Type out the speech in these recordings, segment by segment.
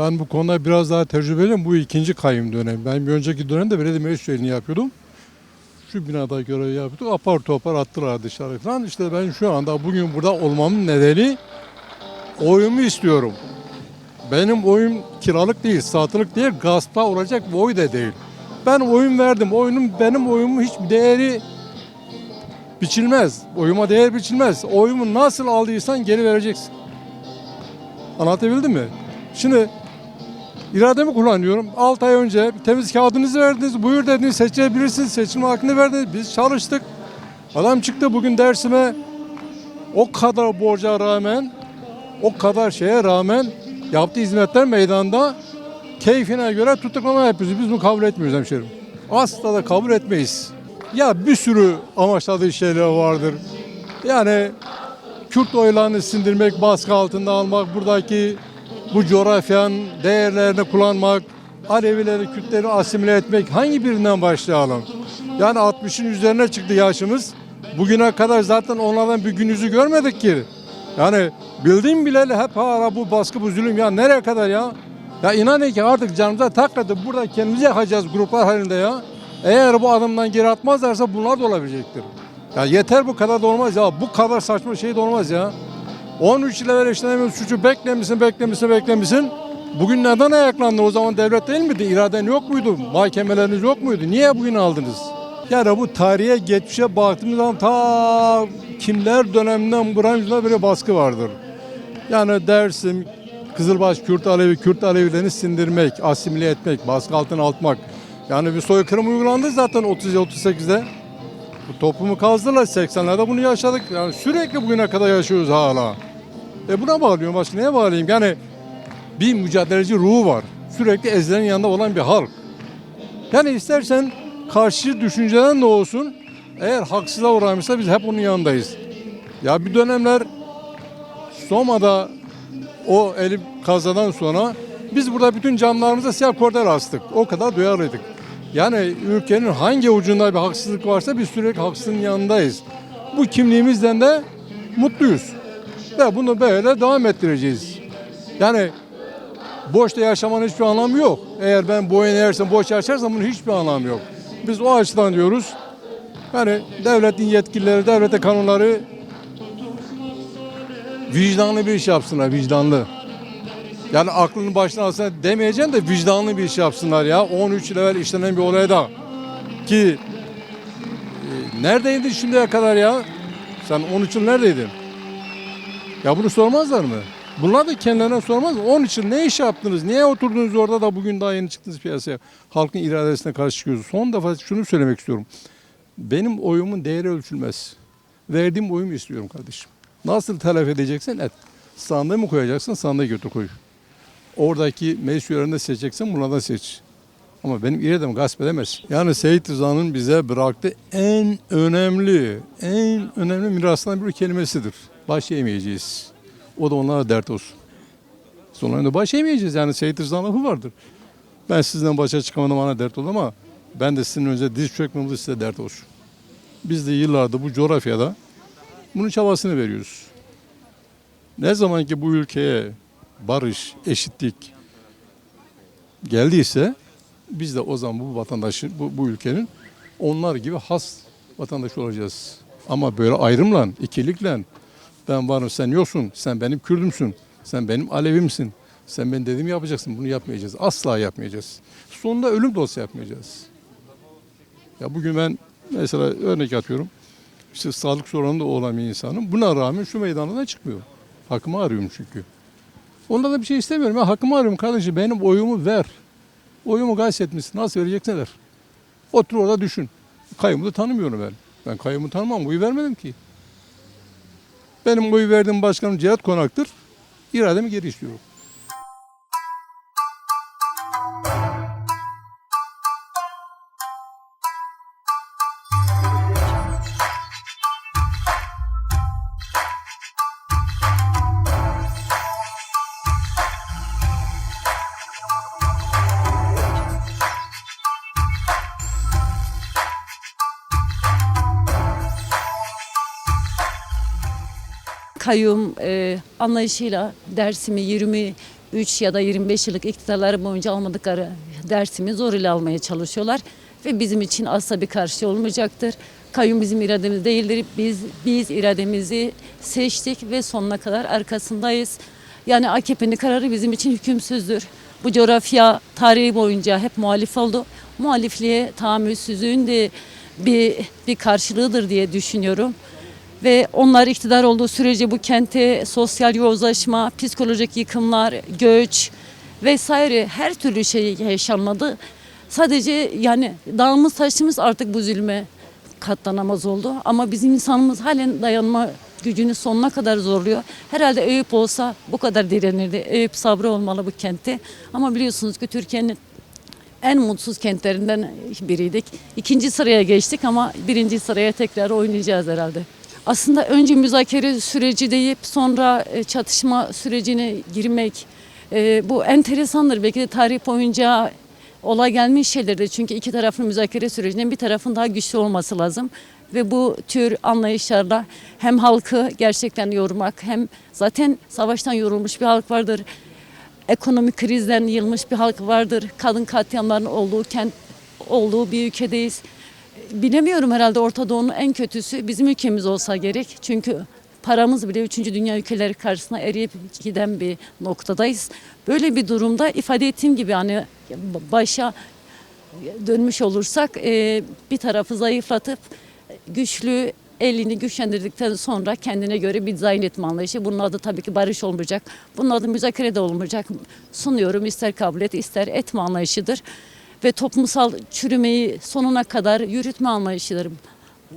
Ben bu konuda biraz daha tecrübeliyim. Bu ikinci kayyum dönem. Ben bir önceki dönemde belediye meclis üyeliğini yapıyordum. Şu binada görev yapıyorduk. Apar topar attılar dışarı falan. İşte ben şu anda bugün burada olmamın nedeni oyumu istiyorum. Benim oyum kiralık değil, satılık değil, gaspa olacak bir oy da değil. Ben oyun verdim. Oyunum benim oyumun hiç değeri biçilmez. Oyuma değer biçilmez. Oyumu nasıl aldıysan geri vereceksin. Anlatabildim mi? Şimdi irademi kullanıyorum. 6 ay önce temiz kağıdınızı verdiniz. Buyur dediniz seçebilirsiniz. Seçim hakkını verdiniz. Biz çalıştık. Adam çıktı bugün dersime o kadar borca rağmen o kadar şeye rağmen yaptığı hizmetler meydanda keyfine göre tutuklama yapıyoruz. Biz bunu kabul etmiyoruz hemşerim. Asla da kabul etmeyiz. Ya bir sürü amaçladığı şeyler vardır. Yani Kürt oylarını sindirmek, baskı altında almak, buradaki bu coğrafyanın değerlerini kullanmak, Alevileri, Kürtleri asimile etmek hangi birinden başlayalım? Yani 60'ın üzerine çıktı yaşımız. Bugüne kadar zaten onlardan bir gün yüzü görmedik ki. Yani bildiğim bileli hep ara bu baskı bu zulüm ya nereye kadar ya? Ya inanın ki artık canımıza takladı. Burada kendimizi yakacağız gruplar halinde ya. Eğer bu adımdan geri atmazlarsa bunlar da olabilecektir. Ya yeter bu kadar da olmaz ya. Bu kadar saçma şey de olmaz ya. 13 ileri işlenemiyoruz suçu beklemişsin, beklemişsin, beklemişsin. Bugün neden ayaklandın? O zaman devlet değil miydi? İraden yok muydu? Mahkemeleriniz yok muydu? Niye bugün aldınız? Yani bu tarihe, geçmişe baktığımız zaman ta kimler döneminden buramızda böyle baskı vardır. Yani Dersim, Kızılbaş, Kürt Alevi, Kürt Alevilerini sindirmek, asimile etmek, baskı altına altmak. Yani bir soykırım uygulandı zaten 30-38'de. Bu toplumu kazdılar 80'lerde bunu yaşadık. Yani sürekli bugüne kadar yaşıyoruz hala. E buna bağlıyorum başka neye bağlayayım? Yani bir mücadeleci ruhu var. Sürekli ezilerin yanında olan bir halk. Yani istersen karşı düşünceden de olsun eğer haksızlığa uğramışsa biz hep onun yanındayız. Ya bir dönemler Soma'da o elim kazadan sonra biz burada bütün camlarımıza siyah kordel astık. O kadar duyarlıydık. Yani ülkenin hangi ucunda bir haksızlık varsa biz sürekli haksızlığın yanındayız. Bu kimliğimizden de mutluyuz. Ve bunu böyle devam ettireceğiz. Yani boşta yaşamanın hiçbir anlamı yok. Eğer ben boyun eğersem, boş yaşarsam bunun hiçbir anlamı yok. Biz o açıdan diyoruz. Yani devletin yetkilileri, devlete kanunları vicdanlı bir iş yapsınlar, vicdanlı. Yani aklını başına alsın demeyeceğim de vicdanlı bir iş yapsınlar ya. 13 yıl evvel işlenen bir olayda. Ki e, neredeydin şimdiye kadar ya? Sen 13 yıl neredeydin? Ya bunu sormazlar mı? Bunlar da kendilerine sormaz mı? 13 yıl ne iş yaptınız? Niye oturdunuz orada da bugün daha yeni çıktınız piyasaya? Halkın iradesine karşı çıkıyorsunuz. Son defa şunu söylemek istiyorum. Benim oyumun değeri ölçülmez. Verdiğim oyumu istiyorum kardeşim. Nasıl telef edeceksen et. Sandığı mı koyacaksın? Sandığı götür koy. Oradaki meclis üyelerini de seçeceksin bunlardan seç. Ama benim irademi gasp edemez. Yani Seyit Rıza'nın bize bıraktığı en önemli, en önemli mirasından bir kelimesidir. Baş yemeyeceğiz. O da onlara dert olsun. Sonlarında baş yemeyeceğiz yani Seyit Rıza'nın lafı vardır. Ben sizden başa çıkamadım bana dert oldu ama ben de sizin önce diz çökmemiz size dert olsun. Biz de yıllardır bu coğrafyada bunun çabasını veriyoruz. Ne zaman ki bu ülkeye barış, eşitlik geldiyse biz de o zaman bu vatandaşın, bu, bu ülkenin onlar gibi has vatandaş olacağız. Ama böyle ayrımla, ikilikle ben varım sen yoksun, sen benim Kürdümsün, sen benim Alevimsin, sen ben dediğimi yapacaksın. Bunu yapmayacağız. Asla yapmayacağız. Sonunda ölüm de olsa yapmayacağız. Ya bugün ben mesela örnek atıyorum. İşte sağlık sorununda olan bir insanım. Buna rağmen şu meydandan çıkmıyor. Hakkımı arıyorum çünkü. Onda da bir şey istemiyorum. Ben hakkımı arıyorum kardeşim. Benim oyumu ver. Oyumu gayet etmişsin. Nasıl vereceksin ver. Otur orada düşün. Kayyumu da tanımıyorum ben. Ben kayyumu tanımam. Oyu vermedim ki. Benim oyu verdiğim başkanım Cihat Konak'tır. İrademi geri istiyorum. Kayyum e, anlayışıyla Dersim'i 20 3 ya da 25 yıllık iktidarları boyunca almadıkları dersimi zor ile almaya çalışıyorlar. Ve bizim için asla bir karşı olmayacaktır. Kayyum bizim irademiz değildir. Biz biz irademizi seçtik ve sonuna kadar arkasındayız. Yani AKP'nin kararı bizim için hükümsüzdür. Bu coğrafya tarihi boyunca hep muhalif oldu. Muhalifliğe tahammülsüzlüğün de bir, bir karşılığıdır diye düşünüyorum. Ve onlar iktidar olduğu sürece bu kente sosyal yozlaşma, psikolojik yıkımlar, göç vesaire her türlü şey yaşanmadı. Sadece yani dağımız taşımız artık bu zulme katlanamaz oldu. Ama bizim insanımız halen dayanma gücünü sonuna kadar zorluyor. Herhalde Eyüp olsa bu kadar direnirdi. Eyüp sabrı olmalı bu kentte. Ama biliyorsunuz ki Türkiye'nin en mutsuz kentlerinden biriydik. İkinci sıraya geçtik ama birinci sıraya tekrar oynayacağız herhalde. Aslında önce müzakere süreci deyip sonra e, çatışma sürecine girmek e, bu enteresandır. Belki de tarih boyunca olay gelmiş şeylerdir. Çünkü iki tarafın müzakere sürecinin bir tarafın daha güçlü olması lazım. Ve bu tür anlayışlarla hem halkı gerçekten yormak hem zaten savaştan yorulmuş bir halk vardır ekonomik krizden yılmış bir halk vardır. Kadın katliamlarının olduğu kent olduğu bir ülkedeyiz. Bilemiyorum herhalde Orta Doğu'nun en kötüsü bizim ülkemiz olsa gerek. Çünkü paramız bile 3. dünya ülkeleri karşısında eriyip giden bir noktadayız. Böyle bir durumda ifade ettiğim gibi hani başa dönmüş olursak e, bir tarafı zayıflatıp güçlü elini güçlendirdikten sonra kendine göre bir dizayn etme anlayışı. Bunun adı tabii ki barış olmayacak. Bunun adı müzakere de olmayacak. Sunuyorum ister kabul et ister etme anlayışıdır. Ve toplumsal çürümeyi sonuna kadar yürütme anlayışıdır.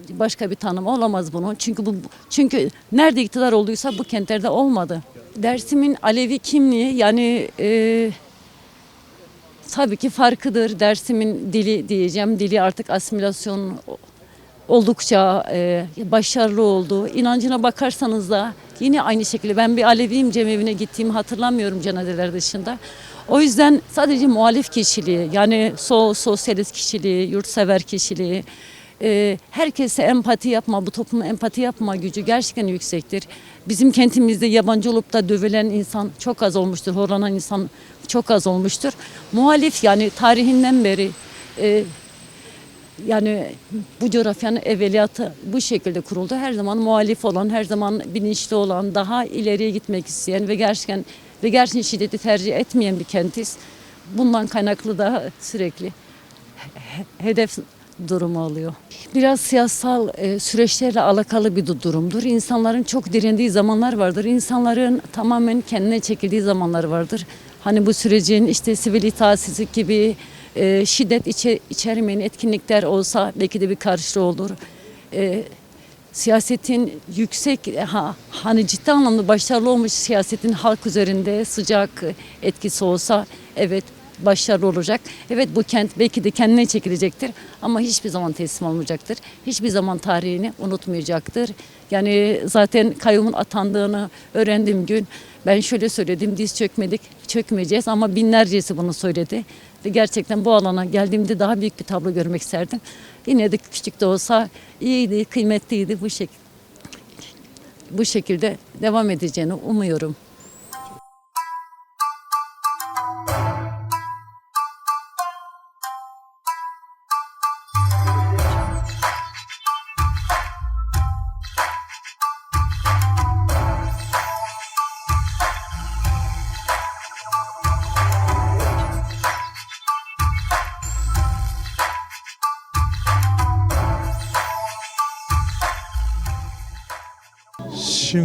Başka bir tanım olamaz bunun. Çünkü bu çünkü nerede iktidar olduysa bu kentlerde olmadı. Dersimin Alevi kimliği yani e, tabii ki farkıdır. Dersimin dili diyeceğim. Dili artık asimilasyon oldukça e, başarılı oldu. İnancına bakarsanız da yine aynı şekilde ben bir Aleviyim cemevine gittiğimi hatırlamıyorum cenazeler dışında. O yüzden sadece muhalif kişiliği yani sol sosyalist kişiliği, yurtsever kişiliği, e, herkese empati yapma, bu toplumun empati yapma gücü gerçekten yüksektir. Bizim kentimizde yabancı olup da dövülen insan çok az olmuştur, horlanan insan çok az olmuştur. Muhalif yani tarihinden beri e, yani bu coğrafyanın evveliyatı bu şekilde kuruldu. Her zaman muhalif olan, her zaman bilinçli olan, daha ileriye gitmek isteyen ve gerçekten ve gerçekten şiddeti tercih etmeyen bir kentiz. Bundan kaynaklı da sürekli he- hedef durumu oluyor. Biraz siyasal e, süreçlerle alakalı bir du- durumdur. İnsanların çok direndiği zamanlar vardır. İnsanların tamamen kendine çekildiği zamanlar vardır. Hani bu sürecin işte sivil itaatsizlik gibi e, şiddet içe, içermeyen etkinlikler olsa belki de bir karşılığı olur. E, siyasetin yüksek ha, hani ciddi anlamda başarılı olmuş siyasetin halk üzerinde sıcak etkisi olsa evet başarılı olacak. Evet bu kent belki de kendine çekilecektir ama hiçbir zaman teslim olmayacaktır. Hiçbir zaman tarihini unutmayacaktır. Yani zaten kayyumun atandığını öğrendiğim gün ben şöyle söyledim diz çökmedik, çökmeyeceğiz ama binlercesi bunu söyledi. Ve gerçekten bu alana geldiğimde daha büyük bir tablo görmek isterdim. Yine de küçük de olsa iyiydi, kıymetliydi bu şekilde. Bu şekilde devam edeceğini umuyorum.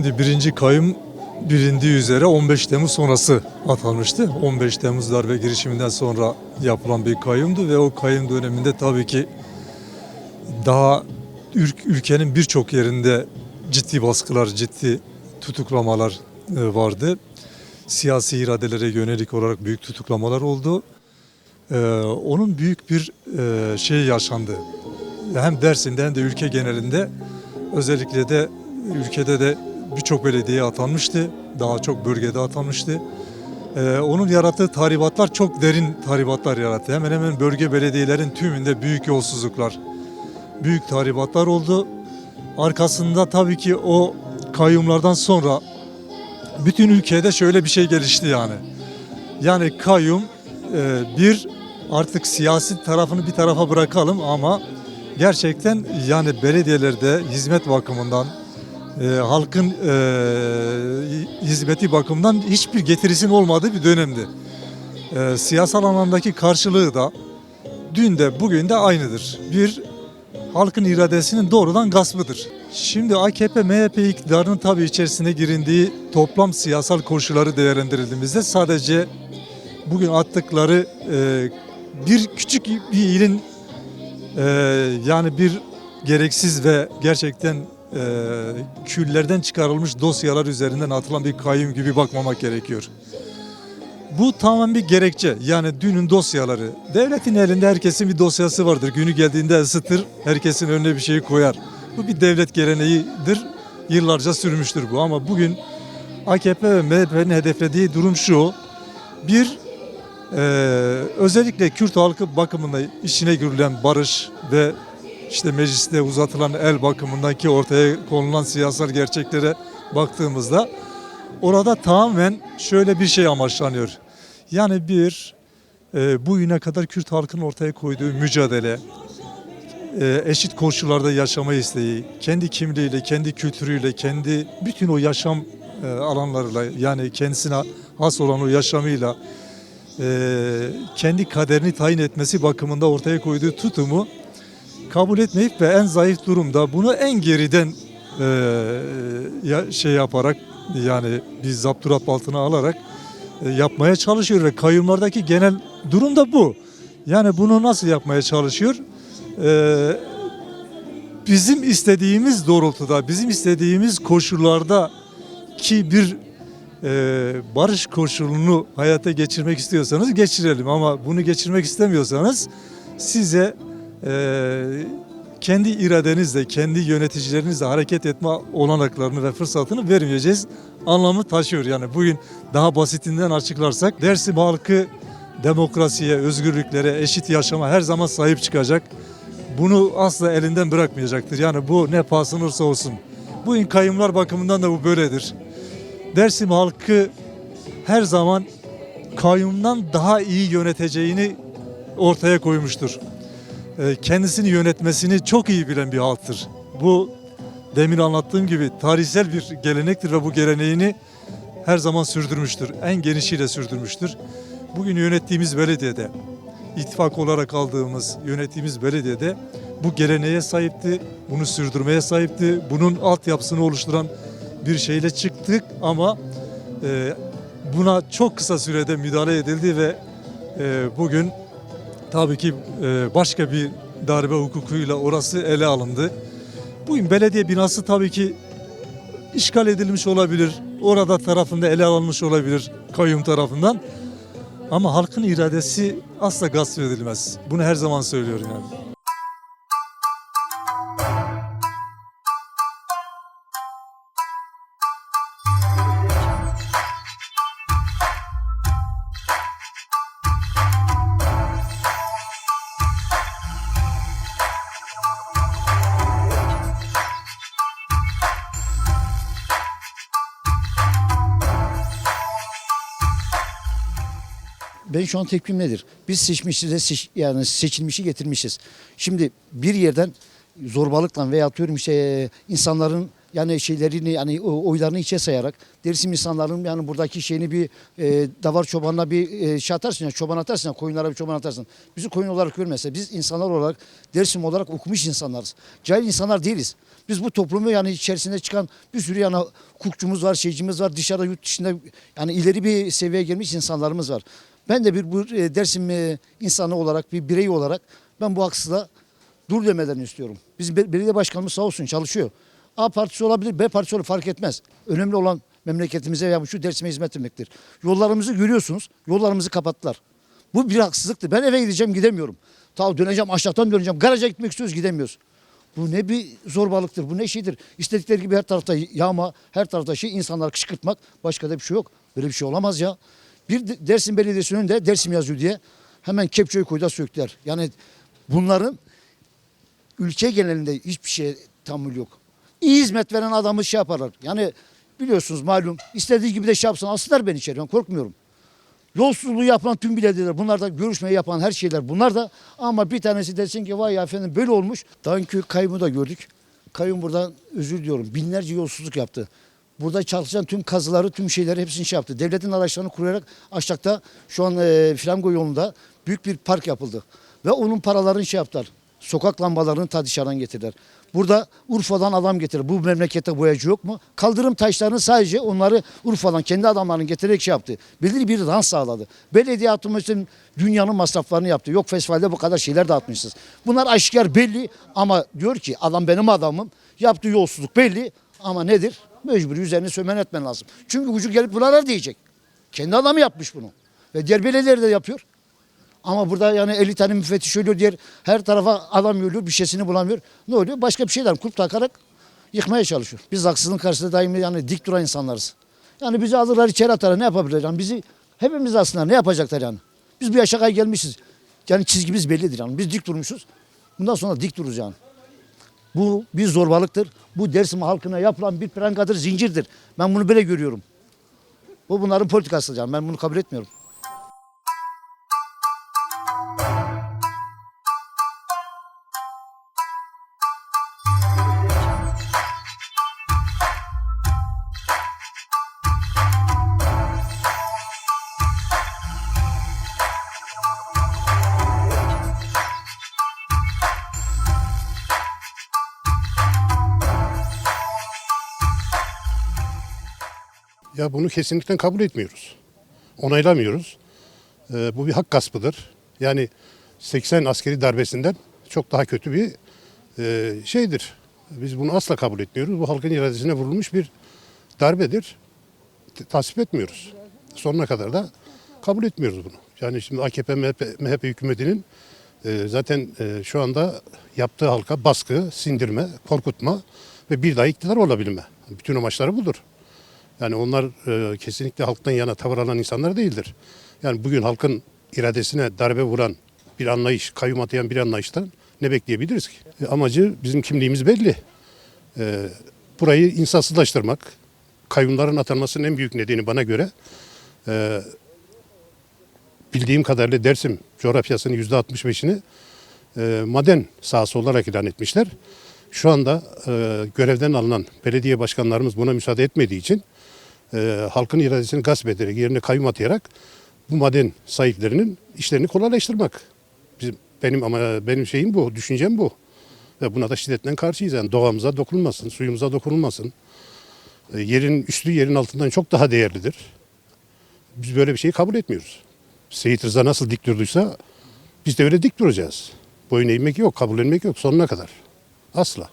Şimdi birinci kayyum bilindiği üzere 15 Temmuz sonrası atanmıştı. 15 Temmuz darbe girişiminden sonra yapılan bir kayyumdu ve o kayyum döneminde tabii ki daha ül- ülkenin birçok yerinde ciddi baskılar, ciddi tutuklamalar e, vardı. Siyasi iradelere yönelik olarak büyük tutuklamalar oldu. Ee, onun büyük bir e, şey yaşandı. Hem Dersim'de hem de ülke genelinde özellikle de ülkede de birçok belediye atanmıştı. Daha çok bölgede atanmıştı. Ee, onun yarattığı tahribatlar çok derin tahribatlar yarattı. Hemen hemen bölge belediyelerin tümünde büyük yolsuzluklar, büyük tahribatlar oldu. Arkasında tabii ki o kayyumlardan sonra bütün ülkede şöyle bir şey gelişti yani. Yani kayyum e, bir artık siyasi tarafını bir tarafa bırakalım ama gerçekten yani belediyelerde hizmet bakımından e, halkın e, hizmeti bakımından hiçbir getirisinin olmadığı bir dönemdi. E, siyasal anlamdaki karşılığı da dün de bugün de aynıdır. Bir halkın iradesinin doğrudan gaspıdır. Şimdi AKP MHP iktidarının tabii içerisine girindiği toplam siyasal koşulları değerlendirildiğimizde sadece bugün attıkları e, bir küçük bir ilin e, yani bir gereksiz ve gerçekten e, küllerden çıkarılmış dosyalar üzerinden atılan bir kayyum gibi bakmamak gerekiyor. Bu tamamen bir gerekçe. Yani dünün dosyaları. Devletin elinde herkesin bir dosyası vardır. Günü geldiğinde ısıtır, herkesin önüne bir şeyi koyar. Bu bir devlet geleneğidir. Yıllarca sürmüştür bu ama bugün AKP ve MHP'nin hedeflediği durum şu. Bir, e, özellikle Kürt halkı bakımında işine görülen barış ve işte mecliste uzatılan el bakımındaki ortaya konulan siyasal gerçeklere baktığımızda orada tamamen şöyle bir şey amaçlanıyor. Yani bir e, bugüne kadar Kürt halkının ortaya koyduğu mücadele, e, eşit koşullarda yaşama isteği, kendi kimliğiyle, kendi kültürüyle, kendi bütün o yaşam e, alanlarıyla yani kendisine has olan o yaşamıyla e, kendi kaderini tayin etmesi bakımında ortaya koyduğu tutumu kabul etmeyip ve en zayıf durumda bunu en geriden e, şey yaparak yani bir zapturapt altına alarak e, yapmaya çalışıyor ve kayyumlardaki genel durum da bu. Yani bunu nasıl yapmaya çalışıyor? E, bizim istediğimiz doğrultuda, bizim istediğimiz koşullarda ki bir e, barış koşulunu hayata geçirmek istiyorsanız geçirelim ama bunu geçirmek istemiyorsanız size e, kendi iradenizle, kendi yöneticilerinizle hareket etme olanaklarını ve fırsatını vermeyeceğiz anlamı taşıyor. Yani bugün daha basitinden açıklarsak Dersim halkı demokrasiye, özgürlüklere, eşit yaşama her zaman sahip çıkacak. Bunu asla elinden bırakmayacaktır. Yani bu ne pahasına olursa olsun. Bugün kayımlar bakımından da bu böyledir. Dersim halkı her zaman kayyumdan daha iyi yöneteceğini ortaya koymuştur. Ee, Kendisini yönetmesini çok iyi bilen bir halktır. Bu demin anlattığım gibi tarihsel bir gelenektir ve bu geleneğini her zaman sürdürmüştür. En genişiyle sürdürmüştür. Bugün yönettiğimiz belediyede, ittifak olarak aldığımız yönettiğimiz belediyede bu geleneğe sahipti, bunu sürdürmeye sahipti. Bunun altyapısını oluşturan bir şeyle çıktık ama e, buna çok kısa sürede müdahale edildi ve e, bugün tabii ki e, başka bir darbe hukukuyla orası ele alındı. Bugün belediye binası tabii ki işgal edilmiş olabilir. Orada tarafında ele alınmış olabilir kayyum tarafından. Ama halkın iradesi asla gasp edilmez. Bunu her zaman söylüyorum yani. Ben şu an tepkim nedir? Biz seçmişiz de seç- yani seçilmişi getirmişiz. Şimdi bir yerden zorbalıkla veya atıyorum işte insanların yani şeylerini yani oylarını içe sayarak Dersim insanların yani buradaki şeyini bir e, davar çobanla bir e, şey atarsın ya çoban atarsın ya koyunlara bir çoban atarsın. Bizi koyun olarak görmese biz insanlar olarak Dersim olarak okumuş insanlarız. Cahil insanlar değiliz. Biz bu toplumu yani içerisinde çıkan bir sürü yani hukukçumuz var, şeycimiz var. Dışarıda yurt dışında yani ileri bir seviyeye gelmiş insanlarımız var. Ben de bir bu e, e, insanı olarak bir birey olarak ben bu haksızlığa dur demelerini istiyorum. Bizim be- belediye başkanımız sağ olsun çalışıyor. A partisi olabilir, B partisi olur fark etmez. Önemli olan memleketimize veya şu Dersim'e hizmet etmektir. Yollarımızı görüyorsunuz. Yollarımızı kapattılar. Bu bir haksızlıktır. Ben eve gideceğim gidemiyorum. Ta döneceğim aşağıdan döneceğim. Garaja gitmek istiyoruz gidemiyoruz. Bu ne bir zorbalıktır, bu ne şeydir. İstedikleri gibi her tarafta yağma, her tarafta şey insanlar kışkırtmak. Başka da bir şey yok. Böyle bir şey olamaz ya. Bir de- Dersim Belediyesi'nin önünde Dersim yazıyor diye hemen kepçeyi koyda söktüler. Yani bunların ülke genelinde hiçbir şeye tahammül yok. İyi hizmet veren adamı şey yaparlar. Yani biliyorsunuz malum istediği gibi de şey yapsın alsınlar beni içeri ben korkmuyorum. Yolsuzluğu yapan tüm belediyeler, bunlar da görüşmeyi yapan her şeyler bunlar da ama bir tanesi desin ki vay ya efendim böyle olmuş. Dankü kayyumu da gördük. Kayyum buradan özür diliyorum. Binlerce yolsuzluk yaptı. Burada çalışan tüm kazıları, tüm şeyleri hepsini şey yaptı. Devletin araçlarını kurarak aşağıda şu an e, Flamgo yolunda büyük bir park yapıldı. Ve onun paralarını şey yaptılar. Sokak lambalarını ta getirdiler. Burada Urfa'dan adam getirir. Bu memlekette boyacı yok mu? Kaldırım taşlarını sadece onları Urfa'dan kendi adamlarını getirerek şey yaptı. Belirli bir rant sağladı. Belediye atmışsın dünyanın masraflarını yaptı. Yok festivalde bu kadar şeyler dağıtmışsınız. Bunlar aşikar belli ama diyor ki adam benim adamım. Yaptığı yolsuzluk belli ama nedir? Mecburi üzerine sömen etmen lazım. Çünkü ucu gelip buralar diyecek. Kendi adamı yapmış bunu. Ve diğer belediyeler de yapıyor. Ama burada yani 50 tane müfettiş ölüyor diğer her tarafa adam ölüyor bir şeysini bulamıyor. Ne oluyor? Başka bir şeyler kulp takarak yıkmaya çalışıyor. Biz haksızlığın karşısında daimi yani dik duran insanlarız. Yani bizi alırlar içeri atarlar ne yapabilirler? Yani bizi hepimiz aslında ne yapacaklar yani? Biz bu yaşa gelmişiz. Yani çizgimiz bellidir yani. Biz dik durmuşuz. Bundan sonra dik dururuz yani. Bu bir zorbalıktır. Bu Dersim halkına yapılan bir prangadır, zincirdir. Ben bunu böyle görüyorum. Bu bunların politikası yani. Ben bunu kabul etmiyorum. Bunu kesinlikle kabul etmiyoruz. Onaylamıyoruz. Ee, bu bir hak gaspıdır. Yani 80 askeri darbesinden çok daha kötü bir e, şeydir. Biz bunu asla kabul etmiyoruz. Bu halkın iradesine vurulmuş bir darbedir. Tasvip etmiyoruz. Sonuna kadar da kabul etmiyoruz bunu. Yani şimdi AKP, MHP, MHP hükümetinin e, zaten e, şu anda yaptığı halka baskı, sindirme, korkutma ve bir daha iktidar olabilme. Bütün amaçları budur. Yani onlar e, kesinlikle halktan yana tavır alan insanlar değildir. Yani bugün halkın iradesine darbe vuran bir anlayış, kayyum atayan bir anlayıştan ne bekleyebiliriz ki? E, amacı bizim kimliğimiz belli. E, burayı insansızlaştırmak, kayyumların atanmasının en büyük nedeni bana göre e, bildiğim kadarıyla Dersim coğrafyasının yüzde 65'ini e, maden sahası olarak ilan etmişler. Şu anda e, görevden alınan belediye başkanlarımız buna müsaade etmediği için e, halkın iradesini gasp ederek yerine kayyum atayarak bu maden sahiplerinin işlerini kolaylaştırmak. Bizim, benim ama benim şeyim bu, düşüncem bu. Ve buna da şiddetle karşıyız. Yani doğamıza dokunulmasın, suyumuza dokunulmasın. E, yerin üstü yerin altından çok daha değerlidir. Biz böyle bir şeyi kabul etmiyoruz. Seyit Rıza nasıl dik durduysa biz de öyle dik duracağız. Boyun eğmek yok, kabullenmek yok sonuna kadar. Asla.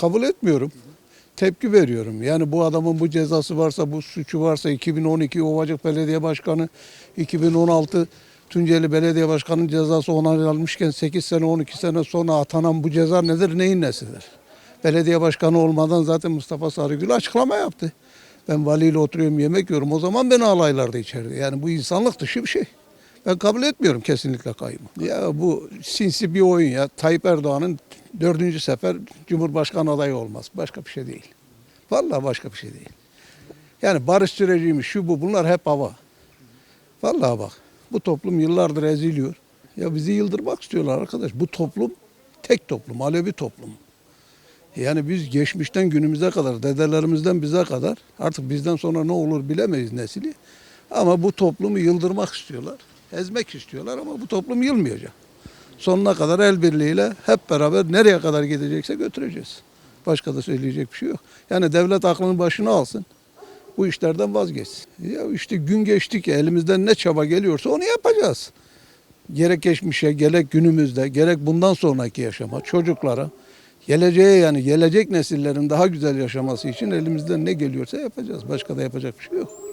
Kabul etmiyorum. Tepki veriyorum. Yani bu adamın bu cezası varsa, bu suçu varsa 2012 Ovacık Belediye Başkanı, 2016 Tunceli Belediye Başkanı'nın cezası onaylanmışken 8 sene 12 sene sonra atanan bu ceza nedir, neyin nesidir? Belediye Başkanı olmadan zaten Mustafa Sarıgül açıklama yaptı. Ben valiyle oturuyorum yemek yiyorum. O zaman beni alaylardı içeride. Yani bu insanlık dışı bir şey. Ben kabul etmiyorum kesinlikle kayyumu. Ya bu sinsi bir oyun ya. Tayyip Erdoğan'ın dördüncü sefer Cumhurbaşkanı adayı olmaz. Başka bir şey değil. Vallahi başka bir şey değil. Yani barış süreciymiş şu bu bunlar hep hava. Vallahi bak bu toplum yıllardır eziliyor. Ya bizi yıldırmak istiyorlar arkadaş. Bu toplum tek toplum, Alevi toplum. Yani biz geçmişten günümüze kadar, dedelerimizden bize kadar artık bizden sonra ne olur bilemeyiz nesili. Ama bu toplumu yıldırmak istiyorlar. Ezmek istiyorlar ama bu toplum yılmayacak. Sonuna kadar el birliğiyle hep beraber nereye kadar gidecekse götüreceğiz. Başka da söyleyecek bir şey yok. Yani devlet aklını başına alsın. Bu işlerden vazgeçsin. Ya işte gün geçtikçe elimizden ne çaba geliyorsa onu yapacağız. Gerek geçmişe, gerek günümüzde, gerek bundan sonraki yaşama, çocuklara, geleceğe yani gelecek nesillerin daha güzel yaşaması için elimizden ne geliyorsa yapacağız. Başka da yapacak bir şey yok.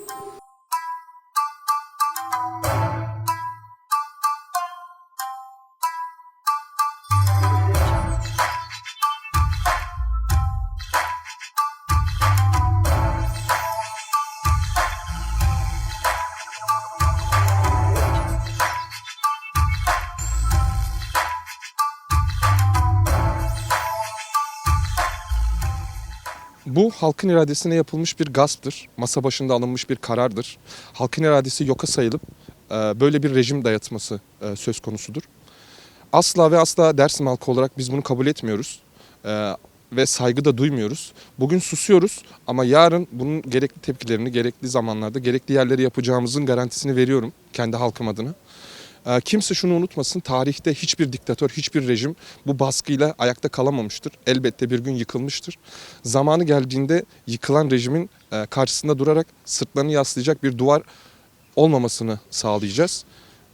Halkın iradesine yapılmış bir gasptır. Masa başında alınmış bir karardır. Halkın iradesi yoka sayılıp e, böyle bir rejim dayatması e, söz konusudur. Asla ve asla Dersim halkı olarak biz bunu kabul etmiyoruz. E, ve saygı da duymuyoruz. Bugün susuyoruz ama yarın bunun gerekli tepkilerini gerekli zamanlarda gerekli yerleri yapacağımızın garantisini veriyorum kendi halkım adına. Ee, Kimse şunu unutmasın, tarihte hiçbir diktatör, hiçbir rejim bu baskıyla ayakta kalamamıştır. Elbette bir gün yıkılmıştır. Zamanı geldiğinde yıkılan rejimin e, karşısında durarak sırtlarını yaslayacak bir duvar olmamasını sağlayacağız.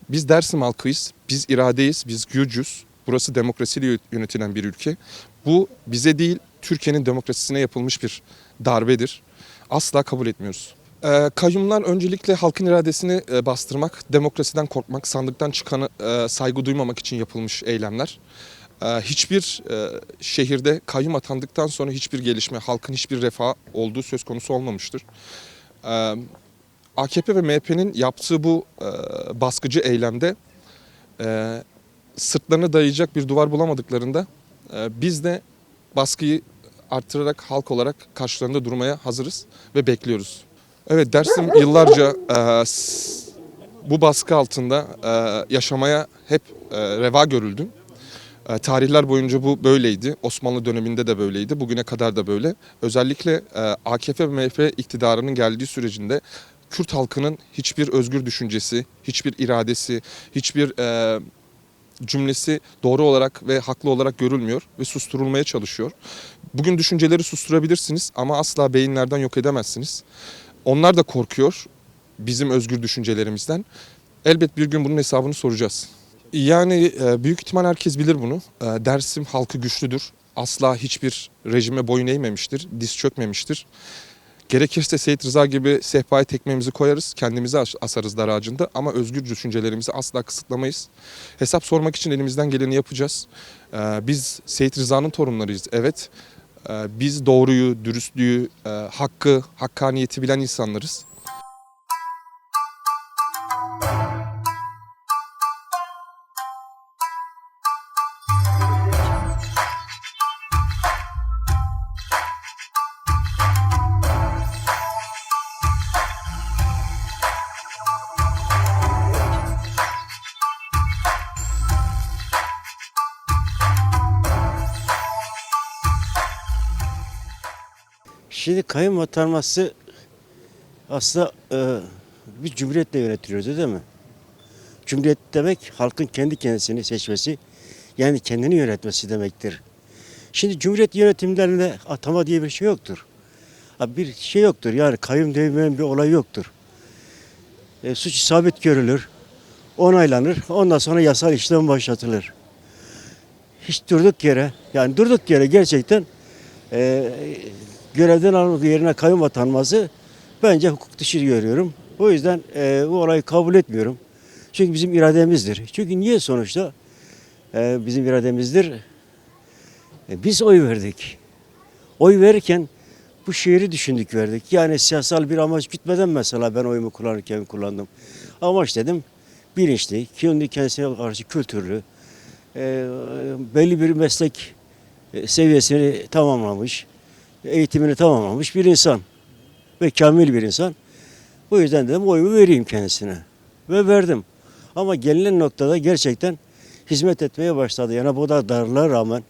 Biz Dersim halkıyız, biz iradeyiz, biz Gürcüz. Burası demokrasiyle yönetilen bir ülke. Bu bize değil, Türkiye'nin demokrasisine yapılmış bir darbedir. Asla kabul etmiyoruz. Ee, kayyumlar öncelikle halkın iradesini e, bastırmak, demokrasiden korkmak, sandıktan çıkanı e, saygı duymamak için yapılmış eylemler. Ee, hiçbir e, şehirde kayyum atandıktan sonra hiçbir gelişme, halkın hiçbir refah olduğu söz konusu olmamıştır. Ee, AKP ve MHP'nin yaptığı bu baskıcı eylemde sırtlarına dayayacak bir duvar bulamadıklarında biz de baskıyı arttırarak halk olarak karşılarında durmaya hazırız ve bekliyoruz. Evet Dersim yıllarca e, bu baskı altında e, yaşamaya hep e, reva görüldüm. E, tarihler boyunca bu böyleydi. Osmanlı döneminde de böyleydi. Bugüne kadar da böyle. Özellikle e, AKP ve MHP iktidarının geldiği sürecinde Kürt halkının hiçbir özgür düşüncesi, hiçbir iradesi, hiçbir e, cümlesi doğru olarak ve haklı olarak görülmüyor ve susturulmaya çalışıyor. Bugün düşünceleri susturabilirsiniz ama asla beyinlerden yok edemezsiniz. Onlar da korkuyor bizim özgür düşüncelerimizden. Elbet bir gün bunun hesabını soracağız. Yani e, büyük ihtimal herkes bilir bunu. E, Dersim halkı güçlüdür. Asla hiçbir rejime boyun eğmemiştir, diz çökmemiştir. Gerekirse Seyit Rıza gibi sehpaya tekmemizi koyarız, kendimizi as- asarız dar ağacında ama özgür düşüncelerimizi asla kısıtlamayız. Hesap sormak için elimizden geleni yapacağız. E, Biz Seyit Rıza'nın torunlarıyız, evet. E, Biz doğruyu, dürüstlüğü, e, hakkı, hakkaniyeti bilen insanlarız. Şimdi kayyum atanması aslında e, bir cumhuriyetle yönetiliyordu değil mi? Cumhuriyet demek halkın kendi kendisini seçmesi, yani kendini yönetmesi demektir. Şimdi cumhuriyet yönetimlerinde atama diye bir şey yoktur. Bir şey yoktur yani kayyum diye bir olay yoktur. E, suç sabit görülür, onaylanır, ondan sonra yasal işlem başlatılır. Hiç durduk yere, yani durduk yere gerçekten e, görevden alınmak yerine kayyum atanması bence hukuk dışı görüyorum. O yüzden e, bu olayı kabul etmiyorum. Çünkü bizim irademizdir. Çünkü niye sonuçta e, bizim irademizdir? E, biz oy verdik. Oy verirken bu şehri düşündük verdik. Yani siyasal bir amaç gütmeden mesela ben oyumu kullanırken kullandım. Amaç dedim bilinçli, kendi kendisine karşı kültürlü, e, belli bir meslek e, seviyesini tamamlamış, eğitimini tamamlamış bir insan ve kamil bir insan. Bu yüzden dedim oyumu vereyim kendisine ve verdim. Ama gelinen noktada gerçekten hizmet etmeye başladı. Yani bu kadar darlığa rağmen,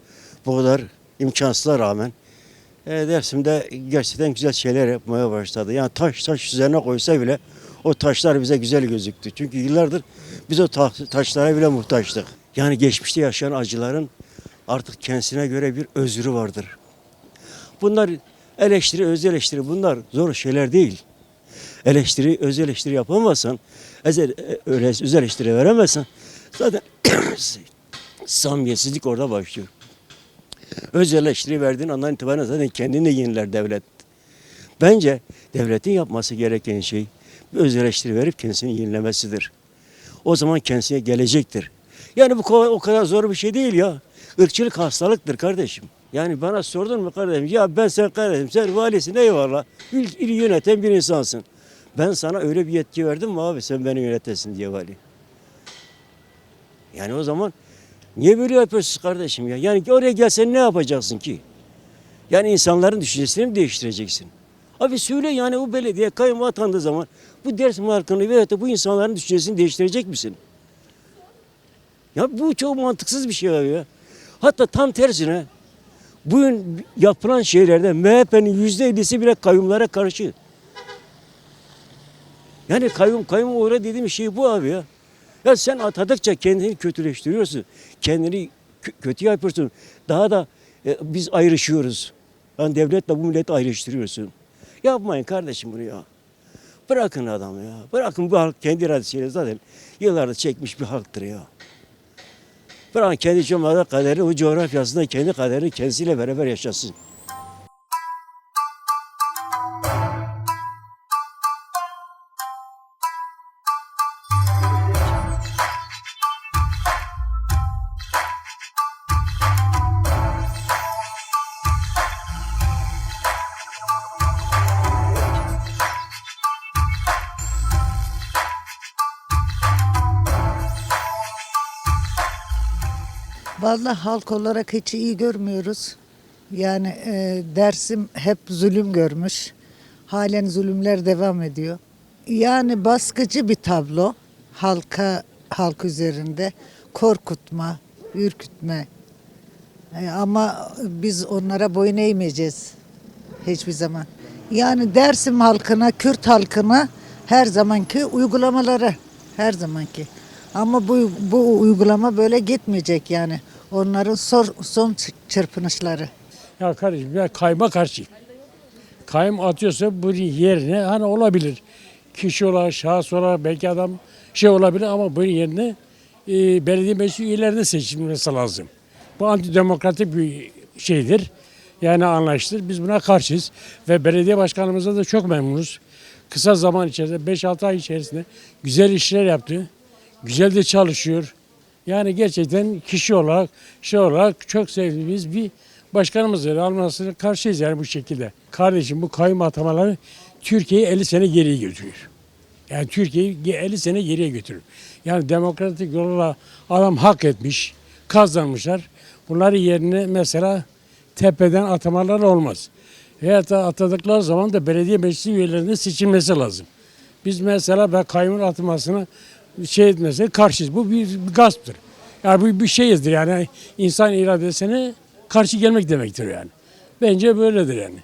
bu kadar imkansızlığa rağmen e, Dersim'de gerçekten güzel şeyler yapmaya başladı. Yani taş taş üzerine koysa bile o taşlar bize güzel gözüktü. Çünkü yıllardır biz o ta- taşlara bile muhtaçtık. Yani geçmişte yaşayan acıların artık kendisine göre bir özrü vardır. Bunlar eleştiri, öz eleştiri bunlar zor şeyler değil. Eleştiri, öz eleştiri yapamazsan, öz eleştiri veremezsen zaten samimiyetsizlik orada başlıyor. Öz eleştiri verdiğin andan itibaren zaten kendini yeniler devlet. Bence devletin yapması gereken şey öz eleştiri verip kendisini yenilemesidir. O zaman kendisine gelecektir. Yani bu o kadar zor bir şey değil ya. Irkçılık hastalıktır kardeşim. Yani bana sordun mu kardeşim? Ya ben sen kardeşim sen valisin eyvallah. İl, ili yöneten bir insansın. Ben sana öyle bir yetki verdim mi abi sen beni yönetesin diye vali. Yani o zaman niye böyle yapıyorsunuz kardeşim ya? Yani oraya gelsen ne yapacaksın ki? Yani insanların düşüncesini mi değiştireceksin? Abi söyle yani o belediye kayyum atandığı zaman bu Dersim halkını veyahut da bu insanların düşüncesini değiştirecek misin? Ya bu çok mantıksız bir şey abi ya. Hatta tam tersine bugün yapılan şeylerde MHP'nin yüzde ellisi bile kayyumlara karşı. Yani kayyum kayyum uğra dediğim şey bu abi ya. Ya sen atadıkça kendini kötüleştiriyorsun. Kendini kö- kötü yapıyorsun. Daha da e, biz ayrışıyoruz. Yani devletle bu milleti ayrıştırıyorsun. Yapmayın kardeşim bunu ya. Bırakın adamı ya. Bırakın bu halk kendi iradesiyle zaten yıllarda çekmiş bir halktır ya. Bırakın kendi coğrafya kaderi, o coğrafyasında kendi kaderini kendisiyle beraber yaşasın. Vallahi halk olarak hiç iyi görmüyoruz. Yani e, Dersim hep zulüm görmüş. Halen zulümler devam ediyor. Yani baskıcı bir tablo halka halk üzerinde korkutma, ürkütme. E, ama biz onlara boyun eğmeyeceğiz hiçbir zaman. Yani Dersim halkına, Kürt halkına her zamanki uygulamaları her zamanki. Ama bu bu uygulama böyle gitmeyecek yani. Onların son, son çırpınışları. Ya kardeşim ben kayma karşıyım. Kayım atıyorsa bu yerine hani olabilir. Kişi olarak, şahıs olarak belki adam şey olabilir ama bunun yerine e, belediye meclis üyelerinin seçilmesi lazım. Bu antidemokratik bir şeydir. Yani anlaştır. Biz buna karşıyız. Ve belediye başkanımıza da çok memnunuz. Kısa zaman içerisinde 5-6 ay içerisinde güzel işler yaptı. Güzel de çalışıyor. Yani gerçekten kişi olarak, şey olarak çok sevdiğimiz bir başkanımız var. Almasına karşıyız yani bu şekilde. Kardeşim bu kayyum atamaları Türkiye'yi 50 sene geriye götürüyor. Yani Türkiye'yi 50 sene geriye götürür. Yani demokratik yolla adam hak etmiş, kazanmışlar. Bunları yerine mesela tepeden atamalar olmaz. Veyahut da atadıkları zaman da belediye meclisi üyelerinin seçilmesi lazım. Biz mesela ben kayyumun atılmasına şey etmesine karşıyız. Bu bir, bir gasptır. Yani bu bir şeyizdir yani insan iradesine karşı gelmek demektir yani. Bence böyledir yani.